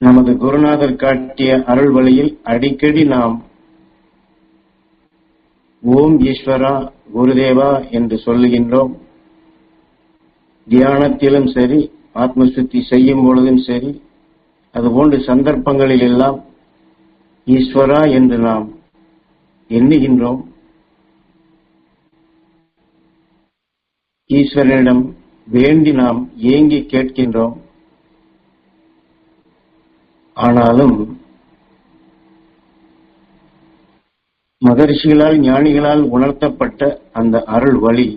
நமது குருநாதர் காட்டிய அருள் வழியில் அடிக்கடி நாம் ஓம் ஈஸ்வரா குருதேவா என்று சொல்லுகின்றோம். தியானத்திலும் சரி ஆத்மசுத்தி செய்யும் பொழுதும் சரி அதுபோன்ற சந்தர்ப்பங்களில் எல்லாம் ஈஸ்வரா என்று நாம் எண்ணுகின்றோம். ஈஸ்வரனிடம் வேண்டி நாம் ஏங்கி கேட்கின்றோம். ஆனாலும் மகரிஷிகளால் ஞானிகளால் உணர்த்தப்பட்ட அந்த அருள் வழி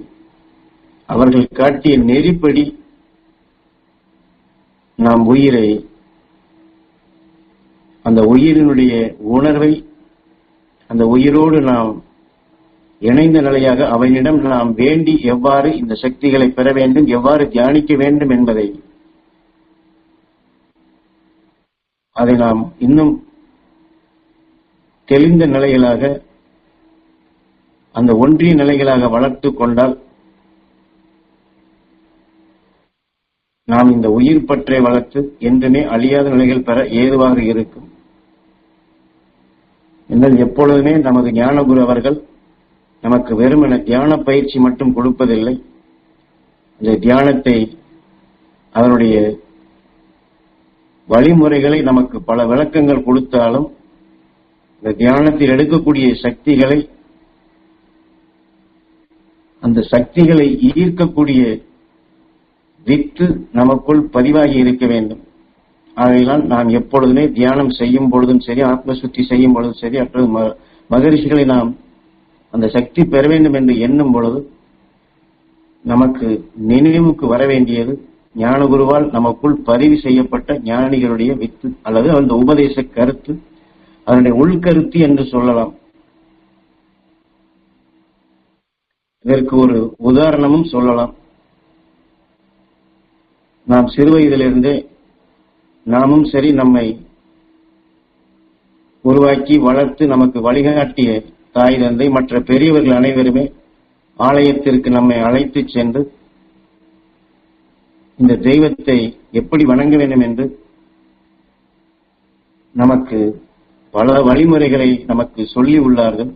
அவர்கள் காட்டிய நெறிப்படி நாம் உயிரை அந்த உயிரினுடைய உணர்வை அந்த உயிரோடு நாம் இணைந்த நிலையாக அவனிடம் நாம் வேண்டி எவ்வாறு இந்த சக்திகளை பெற வேண்டும் எவ்வாறு தியானிக்க வேண்டும் என்பதை அதை நாம் இன்னும் தெளிந்த நிலைகளாக அந்த ஒன்றிய நிலைகளாக வளர்த்து கொண்டால் நாம் இந்த உயிர் பற்றை வளர்த்து என்றுமே அழியாத நிலைகள் பெற ஏதுவாக இருக்கும். என்றால் எப்பொழுதுமே நமது ஞானகுரு அவர்கள் நமக்கு வெறுமென தியான பயிற்சி மட்டும் கொடுப்பதில்லை. இந்த தியானத்தை அதனுடைய வழிமுறைகளை நமக்கு பல விளக்கங்கள் கொடுத்தாலும் இந்த தியானத்தில் எடுக்கக்கூடிய சக்திகளை அந்த சக்திகளை ஈர்க்கக்கூடிய வித்து நமக்குள் பதிவாகி இருக்க வேண்டும். ஆகையினால் நாம் எப்பொழுதுமே தியானம் செய்யும் பொழுதும் சரி ஆத்ம சுத்தி செய்யும் பொழுதும் சரி அற்றது மகரிஷிகளை நாம் அந்த சக்தி பெற வேண்டும் என்று எண்ணும் பொழுது நமக்கு நினைவுக்கு வர வேண்டியது ஞானகுருவால் நமக்குள் பதிவு செய்யப்பட்ட ஞானிகளுடைய வித்து அல்லது அந்த உபதேச கருத்து அதனுடைய உள்கருத்து என்று சொல்லலாம். இதற்கு ஒரு உதாரணமும் சொல்லலாம். நாம் சிறுவயதிலிருந்தே நாமும் சரி நம்மை உருவாக்கி வளர்த்து நமக்கு வழிகாட்டிய தாய் தந்தை மற்ற பெரியவர்கள் அனைவருமே ஆலயத்திற்கு நம்மை அழைத்து சென்று இந்த தெய்வத்தை எப்படி வணங்க வேண்டும் என்று நமக்கு பல வழிமுறைகளை நமக்கு சொல்லி உள்ளார்கள்.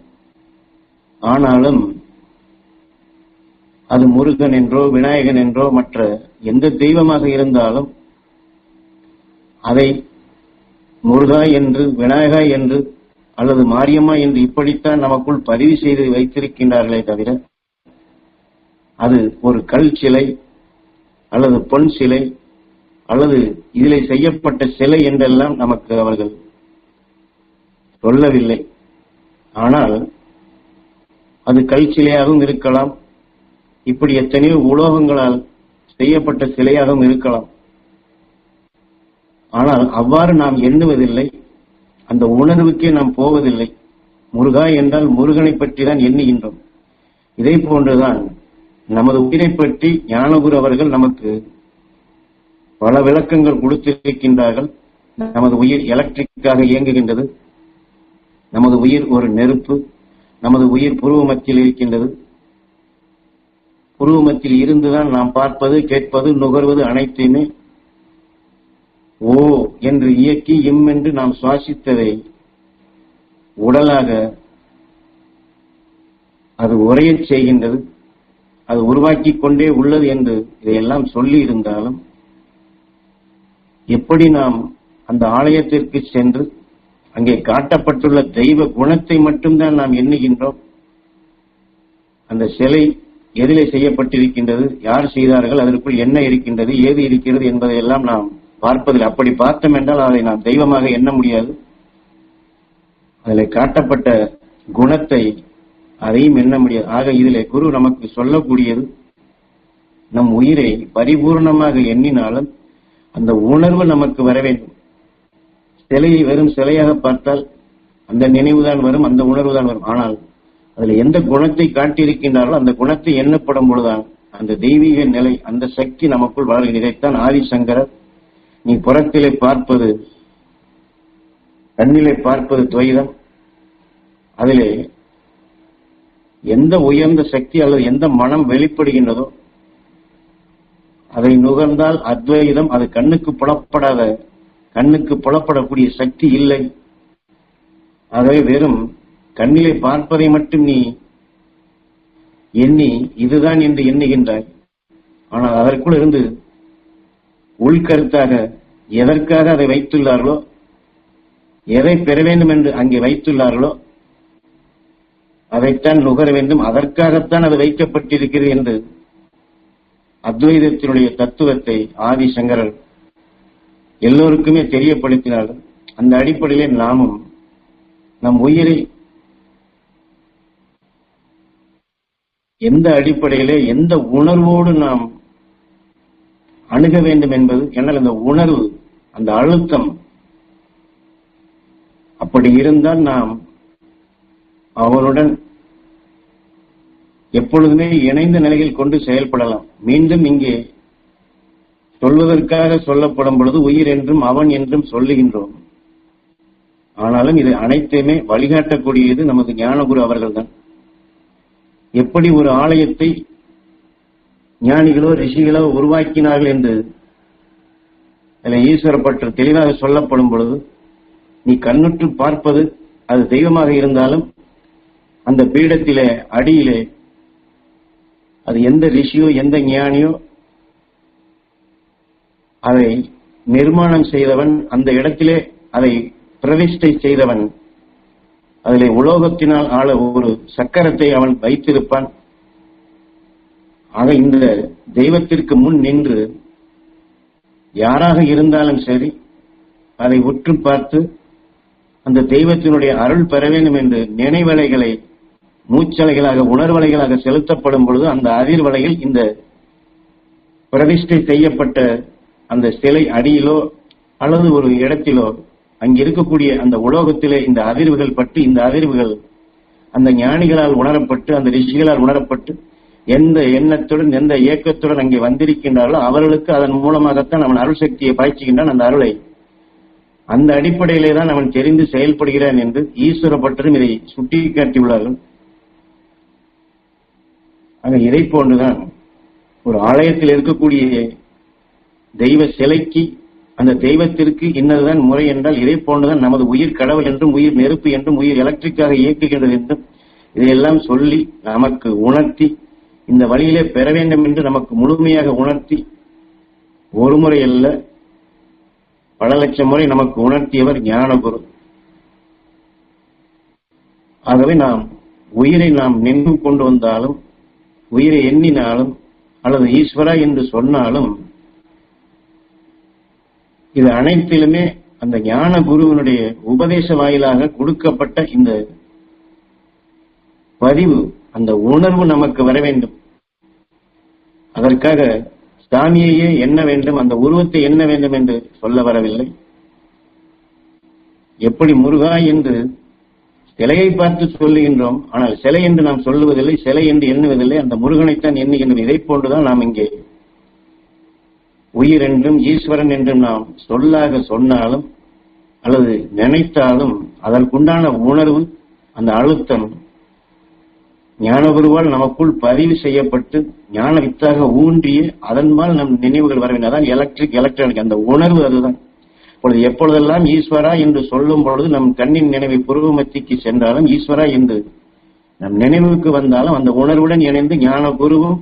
ஆனாலும் அது முருகன் என்றோ விநாயகன் என்றோ மற்ற எந்த தெய்வமாக இருந்தாலும் அதை முருகா என்று விநாயகா என்று அல்லது மாரியம்மா என்று இப்படித்தான் நமக்குள் பதிவு செய்து வைத்திருக்கின்றார்களே தவிர அது ஒரு கல் சிலை அல்லது பொன் சிலை அல்லது இதில் செய்யப்பட்ட சிலை என்றெல்லாம் நமக்கு அவர்கள் சொல்லவில்லை. ஆனால் அது கல் சிலையாகவும் இருக்கலாம். இப்படி எத்தனையோ உலோகங்களால் செய்யப்பட்ட சிலையாகவும் இருக்கலாம். ஆனால் அவ்வாறு நாம் எண்ணுவதில்லை. அந்த உணர்வுக்கே நாம் போவதில்லை. முருகா என்றால் முருகனை பற்றி தான் எண்ணுகின்றோம். இதை போன்றுதான் நமது உயிரை பற்றி ஞானகுரு அவர்கள் நமக்கு பல விளக்கங்கள் கொடுத்திருக்கின்றார்கள். நமது உயிர் எலக்ட்ரிக்காக இயங்குகின்றது. நமது உயிர் ஒரு நெருப்பு. நமது உயிர் புருவ மத்தியில் இருக்கின்றது. புருவ மத்தியில் இருந்துதான் நாம் பார்ப்பது கேட்பது நுகர்வது அனைத்தையுமே ஓ என்று இயக்கி இம் என்று நாம் சுவாசித்ததை உடலாக அது உரையச் செய்கின்றது. அது உருவாக்கி கொண்டே உள்ளது என்று இதையெல்லாம் சொல்லி இருந்தாலும் எப்படி நாம் அந்த ஆலயத்திற்கு சென்று அங்கே காட்டப்பட்டுள்ள தெய்வ குணத்தை மட்டும்தான் நாம் எண்ணுகின்றோம்? அந்த சிலை எதிலே செய்யப்பட்டிருக்கின்றது யார் செய்தார்கள் அதற்குள் என்ன இருக்கின்றது ஏது இருக்கிறது என்பதையெல்லாம் நாம் பார்ப்பதில் அப்படி பார்த்தோம் என்றால் அதை நாம் தெய்வமாக எண்ண முடியாது. அதில் காட்டப்பட்ட குணத்தை அதையும் எண்ண முடியாது. ஆக இதிலே குரு நமக்கு சொல்லக்கூடியது நம் உயிரை பரிபூர்ணமாக எண்ணினாலும் அந்த உணர்வு நமக்கு வர வேண்டும். சிலையை வெறும் சிலையாக பார்த்தால் அந்த நினைவுதான் வரும் அந்த உணர்வு தான் வரும். ஆனால் அதில் எந்த குணத்தை காட்டியிருக்கின்றார்களோ அந்த குணத்தை எண்ணப்படும் பொழுதுதான் அந்த தெய்வீக நிலை அந்த சக்தி நமக்குள் வளர்கிறது இதைத்தான் ஆதிசங்கரர் நீ புறத்திலே பார்ப்பது கண்ணிலே பார்ப்பது துவைதம். அதிலே எந்த உயர்ந்த சக்தி அல்லது எந்த மனம் வெளிப்படுகின்றதோ அதை நுகர்ந்தால் அத்வைதம் அது கண்ணுக்கு புலப்படாத கண்ணுக்கு புலப்படக்கூடிய சக்தி இல்லை. ஆகவே வெறும் கண்ணிலே பார்ப்பதை மட்டும் நீ எண்ணி இதுதான் என்று எண்ணுகின்றாய். ஆனால் அதற்குள் இருந்து உள்கருத்தாக எதற்காக அதை வைத்துள்ளார்களோ எதை பெற வேண்டும் என்று அங்கே வைத்துள்ளார்களோ அதைத்தான் நுகர வேண்டும். அதற்காகத்தான் அது வைக்கப்பட்டிருக்கிறது என்று அத்வைதத்தினுடைய தத்துவத்தை ஆதிசங்கரர் எல்லோருக்குமே தெரியப்படுத்தினாலும் அந்த அடிப்படையிலே நாமும் நம் உயிரை எந்த அடிப்படையிலே எந்த உணர்வோடு நாம் அணுக வேண்டும் என்பது என்னால் அந்த உணர்வு அந்த அழுத்தம் அப்படி இருந்தால் நாம் அவருடன் எப்பொழுதுமே இணைந்த நிலையில் கொண்டு செயல்படலாம். மீண்டும் இங்கே சொல்வதற்காக சொல்லப்படும் பொழுது உயிர் என்றும் அவன் என்றும் சொல்லுகின்றோம். ஆனாலும் இது அனைத்தையுமே வழிகாட்டக்கூடியது நமது ஞானகுரு அவர்கள்தான். எப்படி ஒரு ஆலயத்தை ஞானிகளோ ரிஷிகளோ உருவாக்கினார்கள் என்று அதில் ஈஸ்வரப்பற்று தெளிவாக சொல்லப்படும் பொழுது நீ கண்ணுற்று பார்ப்பது அது தெய்வமாக இருந்தாலும் அந்த பீடத்திலே அடியிலே அது எந்த ரிஷியோ எந்த ஞானியோ அதை நிர்மாணம் செய்தவன் அந்த இடத்திலே அதை பிரதிஷ்டை செய்தவன் அதிலே உலோகத்தினால் ஆள ஒரு சக்கரத்தை அவன் வைத்திருப்பான். ஆக இந்த தெய்வத்திற்கு முன் நின்று யாராக இருந்தாலும் சரி அதை உற்று பார்த்து அந்த தெய்வத்தினுடைய அருள் பெற வேண்டும் என்று நினைவலைகளை மூச்சலைகளாக உணர்வலைகளாக செலுத்தப்படும் பொழுது அந்த அதிர்வலையில் இந்த பிரதிஷ்டை செய்யப்பட்ட அந்த சிலை அடியிலோ அல்லது ஒரு இடத்திலோ அங்க இருக்கக்கூடிய அந்த உலோகத்திலே இந்த அதிர்வுகள் பட்டு இந்த அதிர்வுகள் அந்த ஞானிகளால் உணரப்பட்டு அந்த ரிஷிகளால் உணரப்பட்டு எந்த எண்ணத்துடன் எந்த இயக்கத்துடன் அங்கே வந்திருக்கின்றார்களோ அவர்களுக்கு அதன் மூலமாகத்தான் அவன் அருள் சக்தியை பாய்ச்சுகின்றான். அந்த அருளை அந்த அடிப்படையிலே தான் அவன் தெரிந்து செயல்படுகிறான் என்று ஈஸ்வர பட்டரும் இதை சுட்டிக்காட்டியுள்ளார்கள். ஆக இதை போன்றுதான். ஒரு ஆலயத்தில் இருக்கக்கூடிய தெய்வ சிலைக்கு அந்த தெய்வத்திற்கு இன்னதுதான் முறை என்றால் இதை போன்றுதான் நமது உயிர் கடவுள் என்றும் உயிர் நெருப்பு என்றும் உயிர் எலக்ட்ரிக்காக இயக்குகின்றது என்றும் இதையெல்லாம் சொல்லி நமக்கு உணர்த்தி இந்த வழியிலே பெற வேண்டும் என்று நமக்கு முழுமையாக உணர்த்தி ஒரு முறை அல்ல பல லட்சம் முறை நமக்கு உணர்த்தியவர் ஞானகுரு. ஆகவே நாம் உயிரை நாம் நின்று கொண்டு வந்தாலும் உயிரை எண்ணினாலும் அல்லது ஈஸ்வரா என்று சொன்னாலும் இது அனைத்திலுமே அந்த ஞான குருவினுடைய உபதேச வாயிலாக கொடுக்கப்பட்ட இந்த பதிவு அந்த உணர்வு நமக்கு வர வேண்டும். அதற்காக சாமியையே என்ன வேண்டும் அந்த உருவத்தை என்ன வேண்டும் என்று சொல்ல வரவில்லை. எப்படி முருகா என்று சிலையை பார்த்து சொல்லுகின்றோம். ஆனால் சிலை என்று நாம் சொல்லுவதில்லை சிலை என்று எண்ணுவதில்லை. அந்த முருகனைத்தான் எண்ணுகின்றோம். இதை போன்றுதான் நாம் இங்கே உயிர் என்றும் ஈஸ்வரன் என்றும் நாம் சொல்லாக சொன்னாலும் அல்லது நினைத்தாலும் அதற்குண்டான உணர்வு அந்த அழுத்தம் ஞானகுருவால் நமக்குள் பதிவு செய்யப்பட்டு ஞான வித்தாக ஊன்றிய அதன்பால் நம் நினைவுகள் வர எலக்ட்ரிக் எலக்ட்ரானிக் அந்த உணர்வு அதுதான். இப்பொழுது எப்பொழுதெல்லாம் ஈஸ்வரா என்று சொல்லும் பொழுது நம் கண்ணின் நினைவை புருவமத்திக்கு சென்றாலும் ஈஸ்வரா என்று நம் நினைவுக்கு வந்தாலும் அந்த உணர்வுடன் இணைந்து ஞான குருவும்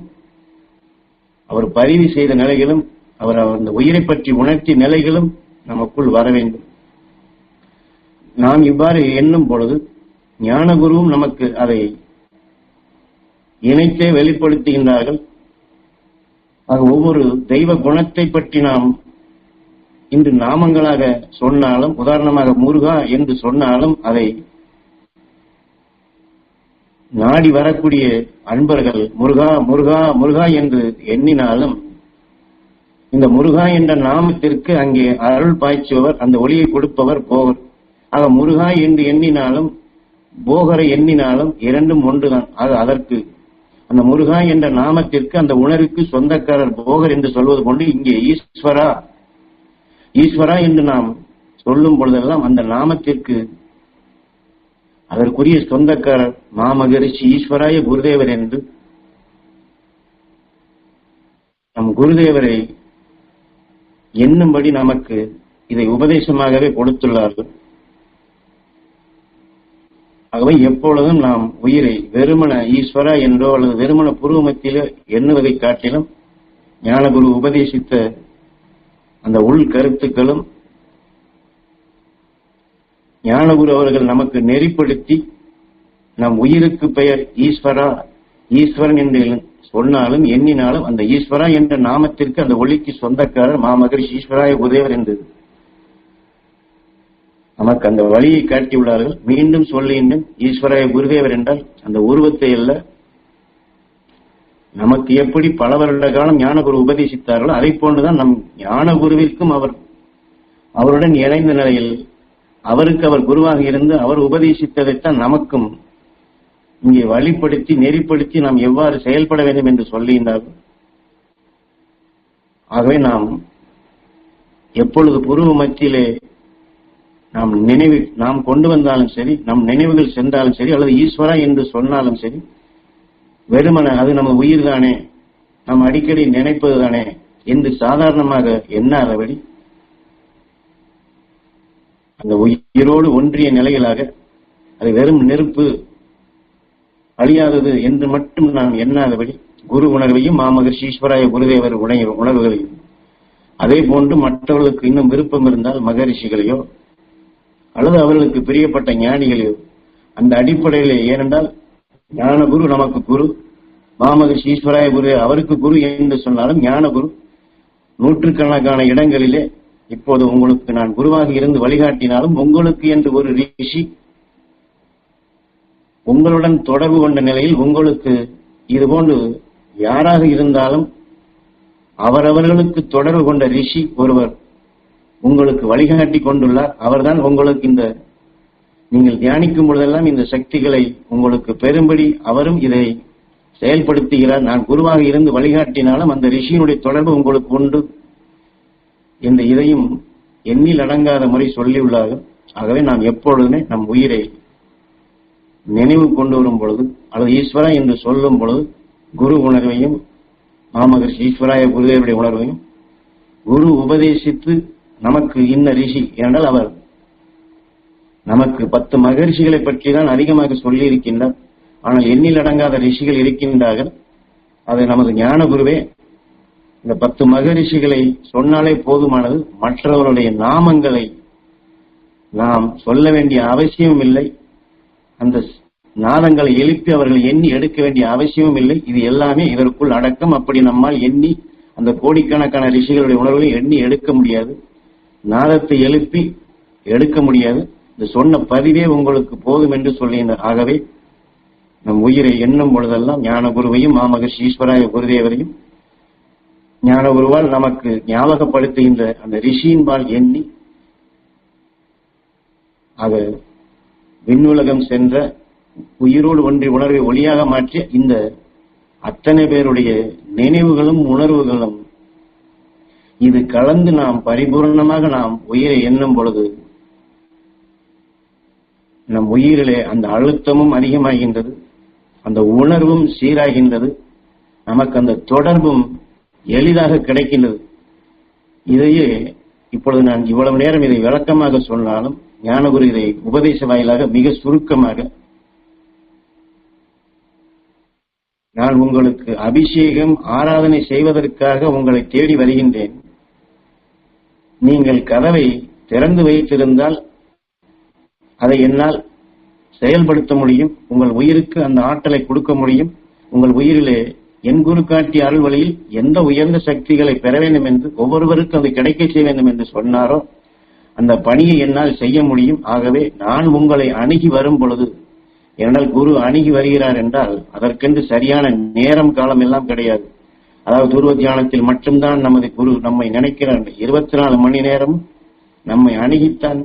அவர் பதிவு செய்த நிலைகளும் அவர் அந்த உயிரை பற்றி உணர்த்திய நிலைகளும் நமக்குள் வர வேண்டும். நாம் இவ்வாறு எண்ணும் பொழுது ஞான குருவும் நமக்கு அதை இணைத்தே வெளிப்படுத்துகின்றார்கள். ஆக ஒவ்வொரு தெய்வ குணத்தை பற்றி நாம் இன்று நாமங்களாக சொன்னாலும் உதாரணமாக முருகா என்று சொன்னாலும் அதை நாடி வரக்கூடிய அன்பர்கள் முருகா முருகா முருகா என்று எண்ணினாலும் இந்த முருகா என்ற நாமத்திற்கு அங்கே அருள் பாய்ச்சுபவர் அந்த ஒளியை கொடுப்பவர் போகர் ஆக முருகா என்று எண்ணினாலும் போகரை எண்ணினாலும் இரண்டும் ஒன்றுதான். அது அதற்கு அந்த முருகா என்ற நாமத்திற்கு அந்த உணர்வுக்கு சொந்தக்காரர் போகர் என்று சொல்வது கொண்டு இங்கே ஈஸ்வரா ஈஸ்வரா என்று நாம் சொல்லும் பொழுதெல்லாம் அந்த நாமத்திற்கு அதற்குரிய சொந்தக்காரர் மாமகரிஷி ஈஸ்வராய குருதேவர் என்று நம் குருதேவரை எண்ணும்படி நமக்கு இதை உபதேசமாகவே கொடுத்துள்ளார்கள். ஆகவே எப்பொழுதும் நாம் உயிரை வெறுமன ஈஸ்வரா என்றோ அல்லது வெறுமன புருவமத்திலோ எண்ணுவதை காட்டிலும் ஞானகுரு உபதேசித்த அந்த உள் கருத்துக்களும் ஞானகுரு அவர்கள் நமக்கு நெறிப்படுத்தி நம் உயிருக்கு பெயர் ஈஸ்வரா ஈஸ்வரன் என்று சொன்னாலும் எண்ணினாலும் அந்த ஈஸ்வரா என்ற நாமத்திற்கு அந்த ஒளிக்கு சொந்தக்காரர் மாமகரிஷி ஈஸ்வராய உதயவர் என்றது நமக்கு அந்த வழியை காட்டியுள்ளார்கள். மீண்டும் சொல்லுகின்றேன் ஈஸ்வராய குருதேவர் என்றால் அந்த உருவத்தை அல்ல நமக்கு எப்படி பல வருட காலம் ஞானகுரு உபதேசித்தார்களோ அதை போன்றுதான் நம் ஞானகுருவிற்கும் அவர் அவருடன் இணைந்த நிலையில் அவருக்கு அவர் குருவாக இருந்து அவர் உபதேசித்ததைத்தான் நமக்கும் இங்கே வழிப்படுத்தி நெறிப்படுத்தி நாம் எவ்வாறு செயல்பட வேண்டும் என்று சொல்லியிருந்தார்கள் ஆகவே நாம் எப்பொழுது புருவ மத்தியிலே நாம் நினைவு நாம் கொண்டு வந்தாலும் சரி நம் நினைவுகள் சென்றாலும் சரி அல்லது ஈஸ்வரா என்று சொன்னாலும் சரி வெறுமன அது நம்ம உயிர் தானே நாம் அடிக்கடி நினைப்பது தானே என்று சாதாரணமாக எண்ணாதபடி அந்த உயிரோடு ஒன்றிய நிலைகளாக அது வெறும் நெருப்பு அழியாதது என்று மட்டும் நாம் எண்ணாதபடி குரு உணர்வையும் மாமகர்ஷி ஈஸ்வராய குருதேவர் உணர் உணர்வுகளையும். அதே போன்று மற்றவர்களுக்கு இன்னும் விருப்பம் இருந்தால் மகரிஷிகளையோ அல்லது அவர்களுக்கு பிரியப்பட்ட ஞானிகளையோ அந்த அடிப்படையிலே ஏனென்றால் ஞான குரு நமக்கு குரு. மாமகர்ஷி ஈஸ்வராய குரு அவருக்கு குரு என்று சொன்னாலும் ஞான குரு நூற்றுக்கணக்கான இடங்களிலே இப்போது உங்களுக்கு நான் குருவாக இருந்து வழிகாட்டினாலும் உங்களுக்கு என்று ஒரு ரிஷி உங்களுடன் தொடர்பு கொண்ட நிலையில் உங்களுக்கு இதுபோன்று யாராக இருந்தாலும் அவரவர்களுக்கு தொடர்பு கொண்ட ரிஷி ஒருவர் உங்களுக்கு வழிகாட்டி கொண்டுள்ளார். அவர்தான் உங்களுக்கு இந்த நீங்கள் தியானிக்கும் பொழுதெல்லாம் இந்த சக்திகளை உங்களுக்கு பெரும்படி அவரும் இதை செயல்படுத்துகிறார். நான் குருவாக இருந்து வழிகாட்டினாலும் அந்த ரிஷியினுடைய தொடர்பு உங்களுக்கு உண்டு இந்த இதையும் எண்ணில் அடங்காத முறை சொல்லியுள்ளார்கள். ஆகவே நாம் எப்பொழுதுமே நம் உயிரை நினைவு கொண்டு வரும் பொழுது அல்லது ஈஸ்வரா என்று சொல்லும் பொழுது குரு உணர்வையும் மாமகர்ஷி ஈஸ்வராய குருதேவருடைய உணர்வையும் குரு உபதேசித்து நமக்கு இன்ன ரிஷி என்றால் அவர் நமக்கு பத்து மகரிஷிகளை பற்றி தான் அதிகமாக சொல்லி இருக்கின்றார் ஆனால் எண்ணில் அடங்காத ரிஷிகள் இருக்கின்றார்கள். அது நமது ஞான குருவே இந்த பத்து மகரிஷிகளை சொன்னாலே போதுமானது. மற்றவர்களுடைய நாமங்களை நாம் சொல்ல வேண்டிய அவசியமும் இல்லை. அந்த நாதங்களை எழுப்பி அவர்களை எண்ணி எடுக்க வேண்டிய அவசியமும் இல்லை. இது எல்லாமே இதற்குள் அடக்கம். அப்படி நம்மால் எண்ணி அந்த கோடிக்கணக்கான ரிஷிகளுடைய உணர்வுகளை எண்ணி எடுக்க முடியாது. நாதத்தை எழுப்பி எடுக்க முடியாது. இந்த சொன்ன பதிவே உங்களுக்கு போதும் என்று சொல்லுகின்றார் ஆகவே நம் உயிரை எண்ணும் பொழுதெல்லாம் ஞான குருவையும் மாமகர்ஷி ஈஸ்வராய குருதேவரையும் ஞான குருவால் நமக்கு ஞாபகப்படுத்துகின்ற அந்த ரிஷியின்பால் எண்ணி அது விண்ணுலகம் சென்ற உயிரோடு ஒன்றி உணர்வை ஒளியாக மாற்றிய இந்த அத்தனை பேருடைய நினைவுகளும் உணர்வுகளும் இது கலந்து நாம் பரிபூர்ணமாக நாம் உயிரை எண்ணும் பொழுது நம் உயிரிலே அந்த அழுத்தமும் அதிகமாகின்றது அந்த உணர்வும் சீராகின்றது நமக்கு அந்த தொடர்பும் எளிதாக கிடைக்கின்றது. இதையே இப்பொழுது நான் இவ்வளவு நேரம் இதை விளக்கமாக சொன்னாலும் ஞானகுரு இதை உபதேச வாயிலாக மிக சுருக்கமாக நான் உங்களுக்கு அபிஷேகம் ஆராதனை செய்வதற்காக உங்களை தேடி வருகின்றேன். நீங்கள் கதவை திறந்து வைத்திருந்தால் அதை என்னால் செயல்படுத்த முடியும். உங்கள் உயிருக்கு அந்த ஆற்றலை கொடுக்க முடியும். உங்கள் உயிரிலே என் குரு காட்டிய அருள் வழியில் எந்த உயர்ந்த சக்திகளை பெற வேண்டும் என்று ஒவ்வொருவருக்கும் அது கிடைக்க செய்ய வேண்டும் என்று சொன்னாரோ அந்த பணியை என்னால் செய்ய முடியும். ஆகவே நான் உங்களை அணுகி வரும் பொழுது என்னால் குரு அணுகி வருகிறார் என்றால் அதற்கென்று சரியான நேரம் காலம் எல்லாம் கிடையாது. அதாவது துருவ தியானத்தில் மட்டும்தான் நமது குரு நம்மை நினைக்கிறார். இருபத்தி நாலு மணி நேரம் நம்மை அணுகித்தான்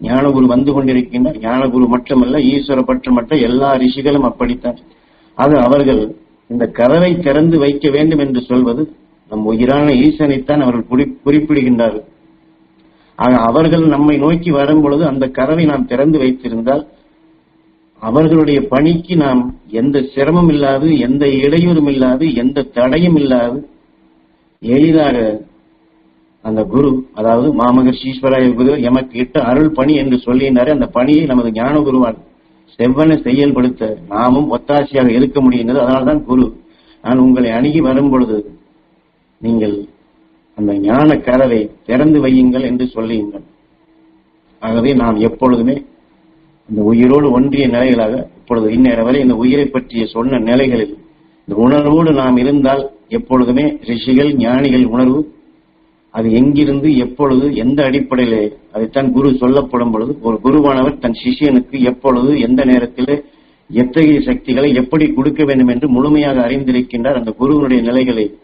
ஞானகுரு வந்து கொண்டிருக்கின்றார். ஞானகுரு மட்டுமல்ல ஈஸ்வர பற்று எல்லா ரிஷிகளும் அப்படித்தான். அது அவர்கள் இந்த கதவை திறந்து வைக்க வேண்டும் என்று சொல்வது நம் உயிரான ஈசனைத்தான் அவர்கள் குறிப்பிடுகின்றார்கள். ஆக அவர்கள் நம்மை நோக்கி வரும் பொழுது அந்த கதவை நாம் திறந்து வைத்திருந்தால் அவர்களுடைய பணிக்கு நாம் எந்த சிரமம் இல்லாது எந்த இடையூறும் இல்லாது எந்த தடையும் இல்லாது எளிதாக அந்த குரு அதாவது மாமகர்ஷீஸ்வராய குரு எமக்கு இட்ட அருள் பணி என்று சொல்லினாரே அந்த பணியை நமது ஞான குருவால் செவ்வனை செயல்படுத்த நாமும் ஒத்தாசையாக இருக்க முடிகின்றது அதனால்தான் குரு நான் உங்களை அணுகி வரும் பொழுது நீங்கள் அந்த ஞான கதவை திறந்து வையுங்கள் என்று சொல்லியுங்கள். ஆகவே நாம் எப்பொழுதுமே இந்த உயிரோடு ஒன்றிய நிலைகளாக இப்பொழுது இந்நேரம் வரை இந்த உயிரை பற்றிய சொன்ன நிலைகளில் இந்த உணர்வோடு நாம் இருந்தால் எப்பொழுதுமே ரிஷிகள் ஞானிகள் உணர்வு அது எங்கிருந்து எப்பொழுது எந்த அடிப்படையிலே அதைத்தான் குரு சொல்லப்படும் பொழுது ஒரு குருவானவர் தன் சிஷியனுக்கு எப்பொழுது எந்த நேரத்தில் எத்தகைய சக்திகளை எப்படி கொடுக்க வேண்டும் என்று முழுமையாக அறிந்திருக்கின்றார். அந்த குருவனுடைய நிலைகளை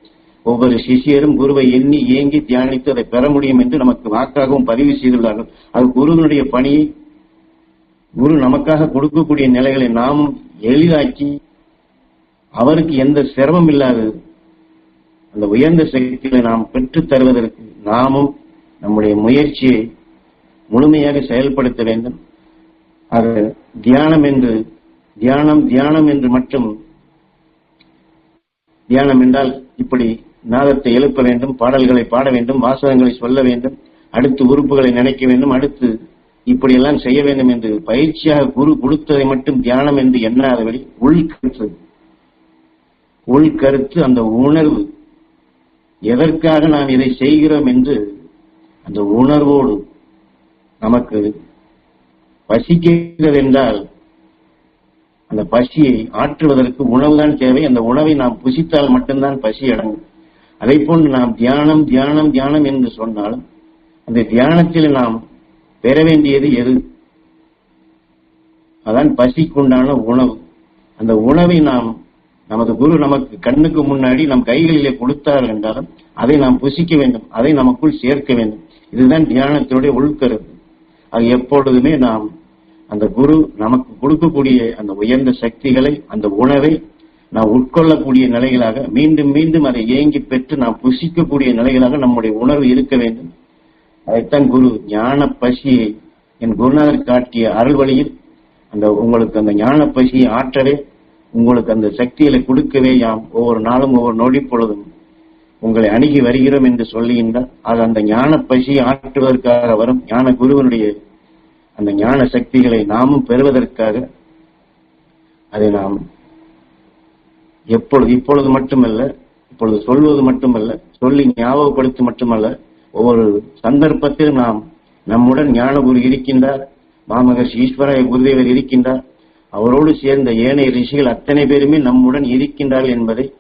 ஒவ்வொரு சிஷியரும் குருவை எண்ணி ஏங்கி தியானித்து அதை பெற முடியும் என்று நமக்கு வாக்காகவும் பதிவு செய்துள்ளார்கள். அது குருவினுடைய பணியை குரு நமக்காக கொடுக்கக்கூடிய நிலைகளை நாமும் எளிதாக்கி அவருக்கு எந்த சிரமம் இல்லாது அந்த உயர்ந்த சக்திகளை நாம் பெற்றுத் தருவதற்கு நாமும் நம்முடைய முயற்சியை முழுமையாக செயல்படுத்த வேண்டும். அது தியானம் என்று தியானம் தியானம் என்று மட்டும் தியானம் என்றால் இப்படி நாதத்தை எழுப்ப வேண்டும் பாடல்களை பாட வேண்டும் வாசகங்களை சொல்ல வேண்டும் அடுத்து உறுப்புகளை நினைக்க வேண்டும் அடுத்து இப்படியெல்லாம் செய்ய வேண்டும் என்று பயிற்சியாக குரு கொடுத்ததை மட்டும் தியானம் என்று எண்ணாதபடி உள்கருத்து உள்கருத்து அந்த உணர்வு எதற்காக நாம் இதை செய்கிறோம் என்று அந்த உணர்வோடு நமக்கு பசிக்கிறது என்றால் அந்த பசியை ஆற்றுவதற்கு உணவுதான் தேவை. அந்த உணவை நாம் புசித்தால் மட்டும்தான் பசி அடங்கும். அதை போன்று நாம் தியானம் தியானம் தியானம் என்று சொன்னாலும் அந்த தியானத்தில் நாம் பெற வேண்டியது எது? அதான் பசிக்குண்டான உணவு. அந்த உணவை நாம் நமது குரு நமக்கு கண்ணுக்கு முன்னாடி நம் கைகளிலே கொடுத்தார் என்றாலும் அதை நாம் புசிக்க வேண்டும் அதை நமக்குள் சேர்க்க வேண்டும். இதுதான் தியானத்தினுடைய உள்கருத்து. அது எப்பொழுதுமே நாம் அந்த குரு நமக்கு கொடுக்கக்கூடிய அந்த உயர்ந்த சக்திகளை அந்த உணவை நாம் உட்கொள்ளக்கூடிய நிலைகளாக மீண்டும் மீண்டும் அதை ஏங்கி பெற்று நாம் புசிக்கக்கூடிய நிலைகளாக நம்முடைய உணர்வு இருக்க வேண்டும். அதைத்தான் குரு ஞான பசியை என் குருநாதர் காட்டிய அருள் வழியில் அந்த உங்களுக்கு அந்த ஞான பசியை ஆற்றவே உங்களுக்கு அந்த சக்திகளை கொடுக்கவே யாம். ஒவ்வொரு நாளும் ஒவ்வொரு நொடி பொழுதும் உங்களை அணுகி வருகிறோம் என்று சொல்லுகின்றார். அது அந்த ஞான பசி ஆற்றுவதற்காக வரும். ஞான குருவனுடைய அந்த ஞான சக்திகளை நாமும் பெறுவதற்காக அதை நாம் எப்பொழுது இப்பொழுது மட்டுமல்ல இப்பொழுது சொல்வது மட்டுமல்ல சொல்லி ஞாபகப்படுத்தி மட்டுமல்ல ஒவ்வொரு சந்தர்ப்பத்தில் நாம் நம்முடன் ஞானகுரு இருக்கின்றார். மாமகர்ஷி ஈஸ்வராய குருதேவர் இருக்கின்றார். அவரோடு சேர்ந்த ஏனைய ரிஷிகள் அத்தனை பேருமே நம்முடன் இருக்கின்றார்கள் என்பதை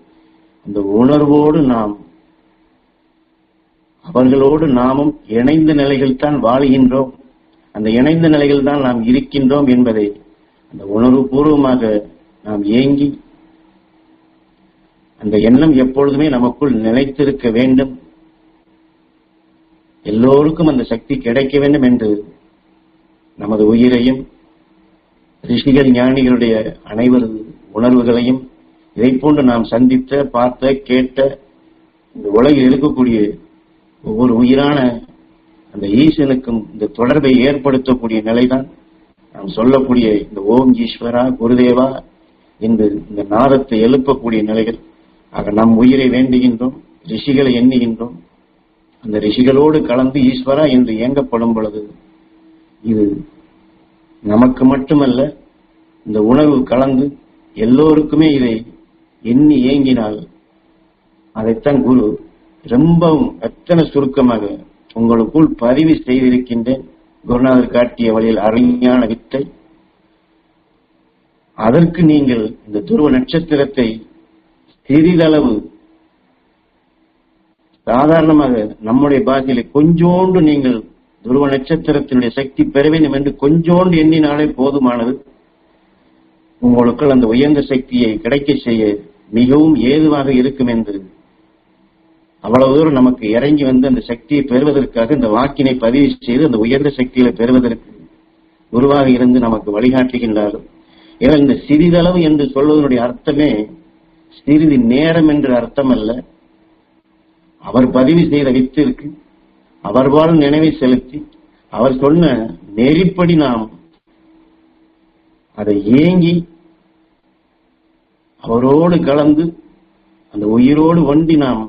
அந்த உணர்வோடு நாம் அவர்களோடு நாமும் இணைந்த நிலைகள் தான் வாழுகின்றோம். அந்த இணைந்த நிலைகள் தான் நாம் இருக்கின்றோம் என்பதை அந்த உணர்வு பூர்வமாக நாம் ஏங்கி அந்த எண்ணம் எப்பொழுதுமே நமக்குள் நிலைத்திருக்க வேண்டும். எல்லோருக்கும் அந்த சக்தி கிடைக்க வேண்டும் என்று நமது உயிரையும் ரிஷிகள் ஞானிகளுடைய அனைவரது உணர்வுகளையும் இதை போன்று நாம் சந்தித்த பார்த்த கேட்ட இந்த உலகில் இருக்கக்கூடிய ஒவ்வொரு உயிரான அந்த ஈசனுக்கும் இந்த தொடர்பை ஏற்படுத்தக்கூடிய நிலைதான். நாம் சொல்லக்கூடிய இந்த ஓம் ஈஸ்வரா குருதேவா என்று இந்த நாதத்தை எழுப்பக்கூடிய நிலைகள். ஆக நம் உயிரை வேண்டுகின்றோம் ரிஷிகளை எண்ணுகின்றோம். அந்த ரிஷிகளோடு கலந்து ஈஸ்வரா என்று இயங்கப்படும் பொழுது இது நமக்கு மட்டுமல்ல இந்த உணவு கலந்து எல்லோருக்குமே இதை எண்ணி ஏங்கினால் அதைத்தான் குரு ரொம்பவும் எத்தனை சுருக்கமாக உங்களுக்குள் பதிவு செய்திருக்கின்றேன். குருநாதர் காட்டிய வழியில் அருமையான வித்தை. அதற்கு நீங்கள் இந்த துருவ நட்சத்திரத்தை சிறிதளவு சாதாரணமாக நம்முடைய பாஷையில கொஞ்சோண்டு நீங்கள் துருவ நட்சத்திரத்தினுடைய சக்தி பெற என்று கொஞ்சோண்டு எண்ணினாலே போதுமானது. உங்களுக்குள் அந்த உயர்ந்த சக்தியை கிடைக்க செய்ய மிகவும் ஏதுவாக இருக்கும் என்று அவ்வளவு தூரம் நமக்கு இறங்கி வந்து அந்த சக்தியை பெறுவதற்காக இந்த வாக்கினை பதிவு செய்து அந்த உயர்ந்த சக்திகளை பெறுவதற்கு குருவாக இருந்து நமக்கு வழிகாட்டுகின்றார்கள். ஏன்னா இந்த சிறிதளவு என்று சொல்வதனுடைய அர்த்தமே சிறிது நேரம் என்று அர்த்தம் அல்ல அவர் பதிவு செய்த வித்திற்கு அவர்பால் நினைவை செலுத்தி அவர் சொன்ன நெறிப்படி நாம் அதை ஏங்கி அவரோடு கலந்து அந்த உயிரோடு ஒண்டி நாம்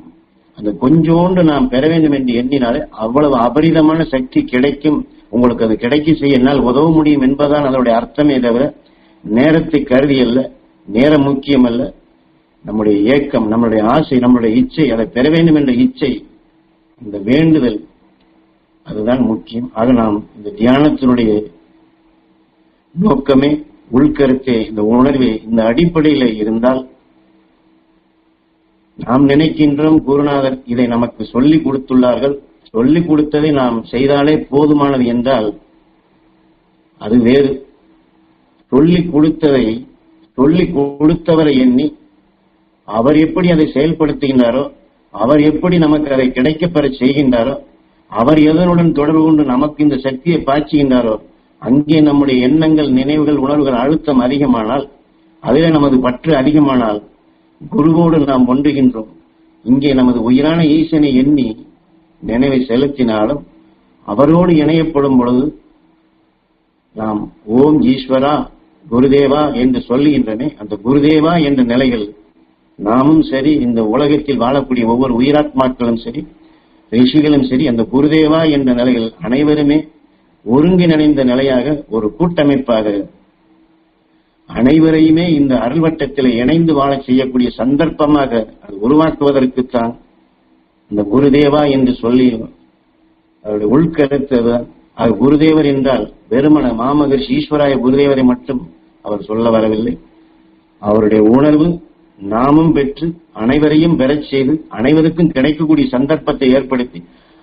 அந்த கொஞ்சோண்டு நாம் பெற வேண்டும் என்று எண்ணினாலே அவ்வளவு அபரிதமான சக்தி கிடைக்கும். உங்களுக்கு அது கிடைக்க செய்ய என்னால் உதவ முடியும் என்பதுதான் அதனுடைய அர்த்தமே தவிர நேரத்தை கருதி அல்ல நேரம் முக்கியம் அல்ல நம்முடைய ஏக்கம் நம்முடைய ஆசை நம்முடைய இச்சை அதை பெற வேண்டும் என்ற இச்சை இந்த வேண்டுதல் அதுதான் முக்கியம். ஆக நாம் இந்த தியானத்தினுடைய நோக்கமே உள்கருத்தே இந்த உணர்வே இந்த அடிப்படையில இருந்தால் நாம் நினைக்கின்றோம் குருநாதர் இதை நமக்கு சொல்லிக் கொடுத்துள்ளார்கள். சொல்லிக் கொடுத்ததை நாம் செய்தாலே போதுமானது என்றால் அது வேறு. சொல்லிக் கொடுத்ததை சொல்லிக் கொடுத்தவரை எண்ணி அவர் எப்படி அதை செயல்படுத்துகின்றாரோ அவர் எப்படி நமக்கு அதை கிடைக்கப்பெற செய்கின்றாரோ அவர் எதனுடன் தொடர்பு கொண்டு நமக்கு இந்த சக்தியை பாய்ச்சுகின்றாரோ அங்கே நம்முடைய எண்ணங்கள் நினைவுகள் உணர்வுகள் அழுத்தம் அதிகமானால் அதிலே நமது பற்று அதிகமானால் குருவோடு நாம் ஒன்றுகின்றோம். இங்கே நமது உயிரான ஈசனை எண்ணி நினைவை செலுத்தினாலும் அவரோடு இணையப்படும் பொழுது நாம் ஓம் ஈஸ்வரா குருதேவா என்று சொல்லுகின்றனே அந்த குருதேவா என்ற நிலைகள் நாமும் சரி இந்த உலகத்தில் வாழக்கூடிய ஒவ்வொரு உயிராத்மாக்களும் சரி ரிஷிகளும் சரி அந்த குருதேவா என்ற நிலைகள் அனைவருமே ஒருங்கிணைந்த நிலையாக ஒரு கூட்டமைப்பாக அனைவரையுமே இந்த அருள்வட்டத்தில் இணைந்து வாழ செய்யக்கூடிய சந்தர்ப்பமாக அது உருவாக்குவதற்குத்தான் இந்த குருதேவா என்று சொல்லி அவருடைய உள்கருத்து அது குருதேவர் என்றால் வெறுமன மாமகர்ஷி ஈஸ்வராய குருதேவரை மட்டும் அவர் சொல்ல வரவில்லை. அவருடைய உணர்வு நாமும் பெற்று அனைவரையும் பெறச் செய்து அனைவருக்கும் கிடைக்கக்கூடிய சந்தர்ப்பத்தை ஏற்படுத்தி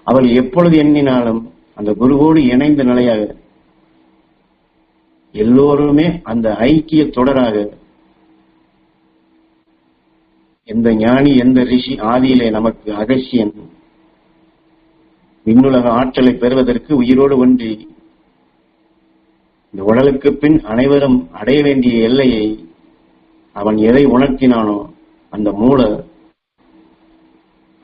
அவள் எப்பொழுது எண்ணினாலும் அந்த குருவோடு இணைந்த நிலையாக எல்லோருமே அந்த ஐக்கிய தொடராக எந்த ஞானி எந்த ரிஷி ஆதியிலே நமக்கு அகசியன் விண்ணுலக ஆற்றலை பெறுவதற்கு உயிரோடு ஒன்றி இந்த உடலுக்கு பின் அனைவரும் அடைய வேண்டிய எல்லையை அவன் எதை உணர்த்தினானோ அந்த மூல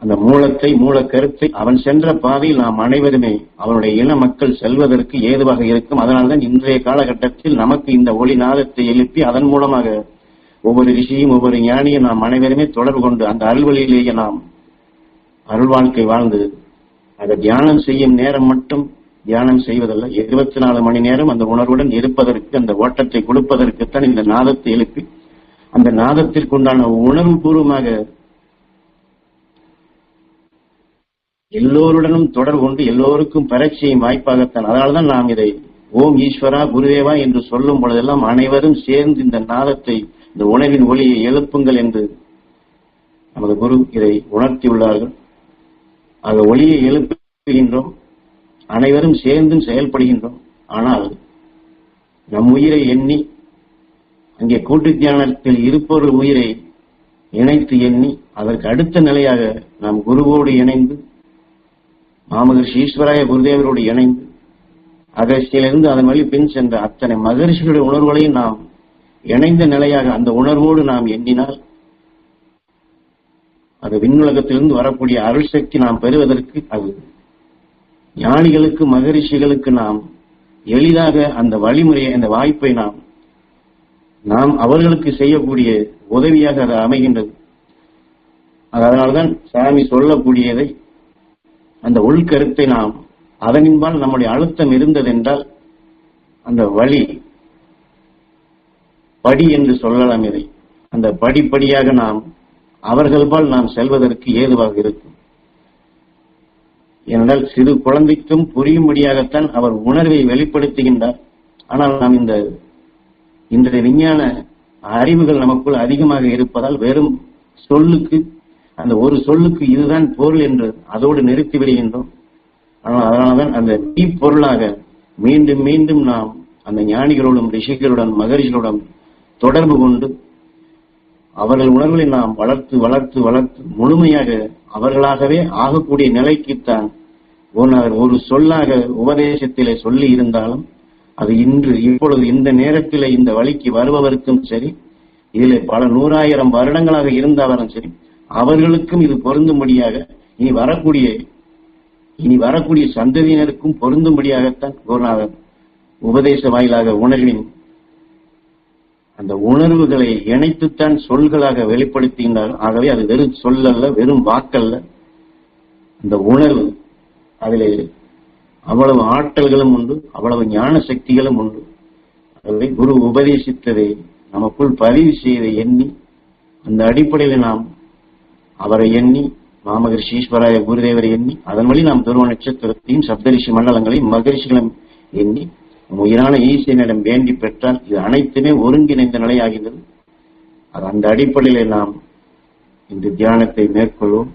அந்த மூலத்தை மூல கருத்தை அவன் சென்ற பாதையில் நாம் அனைவருமே அவனுடைய இன மக்கள் செல்வதற்கு ஏதுவாக இருக்கும். அதனால்தான் இன்றைய காலகட்டத்தில் நமக்கு இந்த ஒளி நாதத்தை எழுப்பி அதன் மூலமாக ஒவ்வொரு ரிஷியும் ஒவ்வொரு ஞானியும் நாம் அனைவருமே தொடர்பு கொண்டு அந்த அருள்வழியிலேயே நாம் அருள் வாழ்க்கை வாழ்ந்து அதை தியானம் செய்யும் நேரம் மட்டும் தியானம் செய்வதல்ல. இருபத்தி நாலு மணி நேரம் அந்த உணர்வுடன் இருப்பதற்கு அந்த ஓட்டத்தை கொடுப்பதற்குத்தான் இந்த நாதத்தை எழுப்பி அந்த நாதத்திற்குண்டான உணர்வு பூர்வமாக எல்லோருடனும் தொடர்பு கொண்டு எல்லோருக்கும் பரட்சியும் வாய்ப்பாகத்தான். அதனால்தான் நாம் இதை ஓம் ஈஸ்வரா குருதேவா என்று சொல்லும் பொழுதெல்லாம் அனைவரும் சேர்ந்து இந்த நாதத்தை இந்த உணவின் ஒளியை எழுப்புங்கள் என்று நமது குரு இதை உணர்த்தியுள்ளார்கள். அந்த ஒளியை எழுப்புகின்றோம். அனைவரும் சேர்ந்தும் செயல்படுகின்றோம். ஆனால் நம் உயிரை எண்ணி அங்கே கூட்டு தியானத்தில் இருப்பொரு உயிரை இணைத்து எண்ணி அதற்கு அடுத்த நிலையாக நாம் குருவோடு இணைந்து மாமகர்ஷி ஈஸ்வராய குருதேவரோடு இணைந்து அகஸ்தியிலிருந்து அதன் வழி பின் சென்ற அத்தனை மகர்ஷிகளுடைய உணர்வுகளையும் நாம் இணைந்த நிலையாக அந்த உணர்வோடு நாம் எண்ணினால் அது விண்ணுலகத்திலிருந்து வரக்கூடிய அருள் சக்தி நாம் பெறுவதற்கு அது ஞானிகளுக்கு மகரிஷிகளுக்கு நாம் எளிதாக அந்த வழிமுறையை அந்த வாய்ப்பை நாம் நாம் அவர்களுக்கு செய்யக்கூடிய உதவியாக அது அமைகின்றது. அதனால்தான் சாமி சொல்லக்கூடியதை அந்த உள்கருத்தை நாம் அதனின்பால் நம்முடைய அழுத்தம் இருந்ததென்றால் அந்த வழி படி என்று சொல்லலாம் இதை. அந்த படிப்படியாக நாம் அவர்கள்பால் நாம் செல்வதற்கு ஏதுவாக இருக்கும். ஏனென்றால் சிறு குழந்தைக்கும் புரியும்படியாகத்தான் அவர் உணர்வை வெளிப்படுத்துகின்றார். ஆனால் நாம் இந்த இன்றைய விஞ்ஞான அறிவுகள் நமக்குள் அதிகமாக இருப்பதால் வெறும் சொல்லுக்கு அந்த ஒரு சொல்லுக்கு இதுதான் பொருள் என்று அதோடு நிறுத்தி விடுகின்றோம். ஆனால் அதனால்தான் அந்த மெய் பொருளாக மீண்டும் மீண்டும் நாம் அந்த ஞானிகளோடும் ரிஷிகளுடன் மகரிஷிகளுடன் தொடர்பு கொண்டு அவர்கள் உணர்வுகளை நாம் வளர்த்து வளர்த்து வளர்த்து முழுமையாக அவர்களாகவே ஆகக்கூடிய நிலைக்குத்தான் குருநாதர் ஒரு சொல்லாக உபதேசத்திலே சொல்லி இருந்தாலும் அது இன்று இப்பொழுது இந்த நேரத்தில் இந்த வழிக்கு வருபவருக்கும் சரி இதில் பல நூறாயிரம் வருடங்களாக இருந்தவரும் சரி அவர்களுக்கும் இது பொருந்தும்படியாக இனி வரக்கூடிய இனி வரக்கூடிய சந்ததியினருக்கும் பொருந்தும்படியாகத்தான் குருநாதன் உபதேச வாயிலாக உணர்வின் அந்த உணர்வுகளை இணைத்துத்தான் சொல்களாக வெளிப்படுத்துகின்றார் ஆகவே அது வெறும் சொல்லல்ல வெறும் வாக்கல்ல. அந்த உணர்வு அதில் அவ்வளவு ஆற்றல்களும் உண்டு அவ்வளவு ஞான சக்திகளும் உண்டு. அதை குரு உபதேசித்ததை நமக்குள் பதிவு செய்ததை எண்ணி அந்த அடிப்படையில் நாம் அவரை எண்ணி மாமகரிஷி ஈஸ்வராய குருதேவரை எண்ணி அதன் வழி நாம் துருவ நட்சத்திரத்தையும் சப்தரிஷி மண்டலங்களையும் மகரிஷிகளும் எண்ணி நம் உயிரான ஈசனிடம் வேண்டி பெற்றால் இது அனைத்துமே ஒருங்கிணைந்த நிலையாகின்றது. அது அந்த அடிப்படையில் நாம் இந்த தியானத்தை மேற்கொள்வோம்.